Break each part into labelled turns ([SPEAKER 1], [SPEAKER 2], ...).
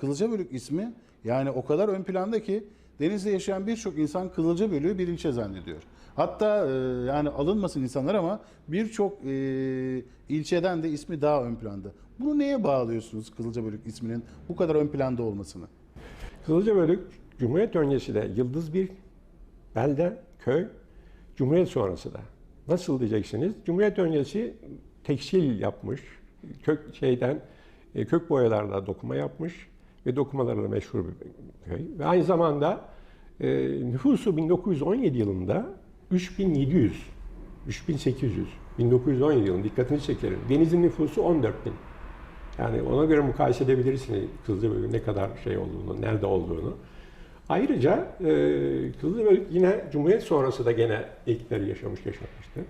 [SPEAKER 1] Kılıcabölük ismi yani o kadar ön planda ki denizde yaşayan birçok insan Kılıcabölük'ü bir ilçe zannediyor. Hatta e, yani alınmasın insanlar ama birçok e, ilçeden de ismi daha ön planda. Bunu neye bağlıyorsunuz Kılıcabölük isminin bu kadar ön planda olmasını?
[SPEAKER 2] Kılıcabölük Cumhuriyet öncesi de yıldız bir belde, köy, Cumhuriyet sonrası da. Nasıl diyeceksiniz? Cumhuriyet öncesi tekstil yapmış, kök şeyden e, kök boyalarla dokuma yapmış ve dokumalarla meşhur bir köy. Ve aynı zamanda e, nüfusu 1917 yılında 3700, 3800, 1917 yılında dikkatini çekerim. Denizin nüfusu 14 bin. Yani ona göre mukayese edebilirsiniz Kızılcık ne kadar şey olduğunu, nerede olduğunu. Ayrıca e, Kızılcık yine Cumhuriyet sonrası da gene ilkleri yaşamış yaşamıştı.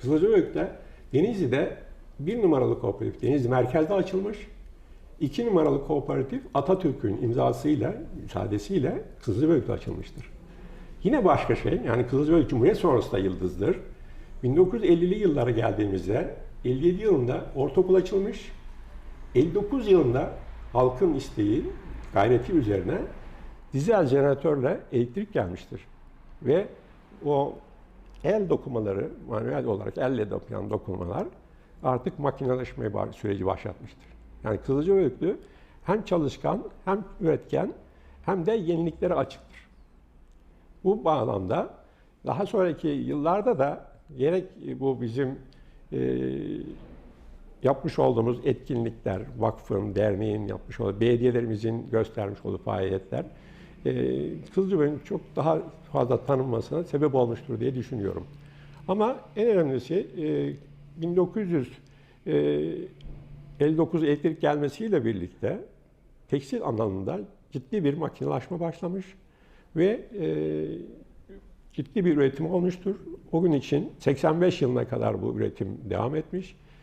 [SPEAKER 2] Kızılcık'ta Denizli'de bir numaralı kooperatif Denizli merkezde açılmış. İki numaralı kooperatif Atatürk'ün imzasıyla, müsaadesiyle Kızılcık'ta açılmıştır. Yine başka şey, yani Kızılcık Cumhuriyet sonrası da yıldızdır. 1950'li yıllara geldiğimizde 57 yılında ortaokul açılmış. 59 yılında halkın isteği, gayreti üzerine dizel jeneratörle elektrik gelmiştir. Ve o el dokumaları, manuel olarak elle dokuyan dokumalar artık makineleşme süreci başlatmıştır. Yani Kızılcahamam'da hem çalışkan, hem üretken, hem de yeniliklere açıktır. Bu bağlamda daha sonraki yıllarda da gerek bu bizim e, yapmış olduğumuz etkinlikler, vakfın, derneğin yapmış olduğu, belediyelerimizin göstermiş olduğu faaliyetler e, Kızılcık'ın çok daha fazla tanınmasına sebep olmuştur diye düşünüyorum. Ama en önemlisi e, 1959 elektrik gelmesiyle birlikte tekstil alanında ciddi bir makinelaşma başlamış ve e, ciddi bir üretim olmuştur. O gün için 85 yılına kadar bu üretim devam etmiş